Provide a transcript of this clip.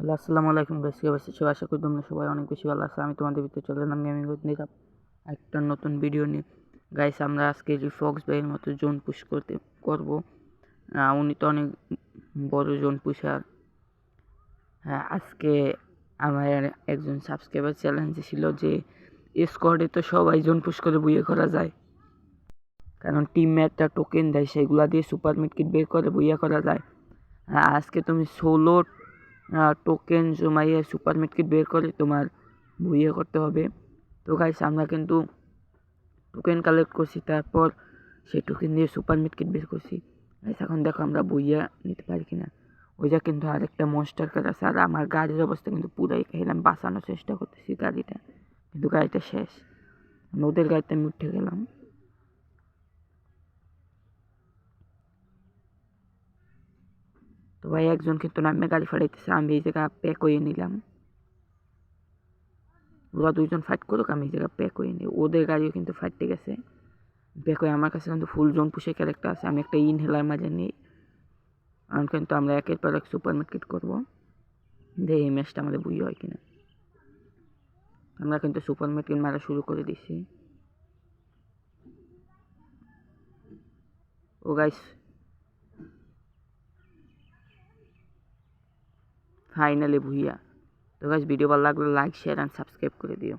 Hello, আসসালামু আলাইকুম কি অবস্থা? সবাই আশা করি তোমরা সবাই অনেক বেশি ভালো আছো। আমি তোমাদের ভিতরে চলে এলাম গেমিং নিলাম একটা নতুন ভিডিও নিয়ে। গাইস আমরা আজকে ফক্স ভাইয়ের মতো জোন পুশ করতে, করব। উনি তো অনেক বড় জোন পুষার হ্যাঁ আজকে আমার একজন সাবস্ক্রাইবার চ্যালেঞ্জ ছিল যে স্কোয়াডে তো সবাই জোন পুশ করে বুয়ে করা যায়। কারণ টিম একটা টোকেন দেয়, সেগুলা দিয়ে সুপার মিটকিট বের করে বুইয়া করা যায়। আর আজকে তুমি ষোলো টোকেন জমাইয়ে সুপার মিটকিট বের করে তোমার বইয়ে করতে হবে। তো গাইস আমরা কিন্তু টোকেন কালেক্ট করছি, তারপর সেই টোকেন দিয়ে সুপার মিটকিট বের করছি। গাইস এখন দেখো আমরা বইয়া নিতে পারি কি কিনা ওইটা কিন্তু আরেকটা মনস্টার কার আছে, আর আমার গাড়ির অবস্থা কিন্তু পুরাই খেলাম বাঁচানোর চেষ্টা করতেছি গাড়িটা, কিন্তু গাড়িটা শেষ। ওদের গাড়িতে আমি উঠে গেলাম। তো ভাই একজন কিন্তু নামে গাড়ি ফাটাইতেছে আমি এই জায়গা প্যাক করে নিলাম। ওরা দুইজন ফাইট করুক, আমি এই জায়গা প্যাক করে নিই। ওদের গাড়িও কিন্তু ফাইটতে গেছে। প্যাক হয়ে আমার কাছে কিন্তু ফুল জোন পুষে ক্যারেক্টার আছে। আমি একটা ইনহেলার মাঝে নিই। কারণ কিন্তু আমরা একের পর এক সুপার মার্কেট করব। দেখি এই ম্যাচটা আমাদের বুঝি হয় কিনা। আমরা কিন্তু সুপার মার্কেট মারা শুরু করে দিছি। ও গাইস ফাইনালি ভুইয়া। তো গাছ ভিডিও ভালো লাগলে লাইক শেয়ার অ্যান্ড সাবস্ক্রাইব করে দিও।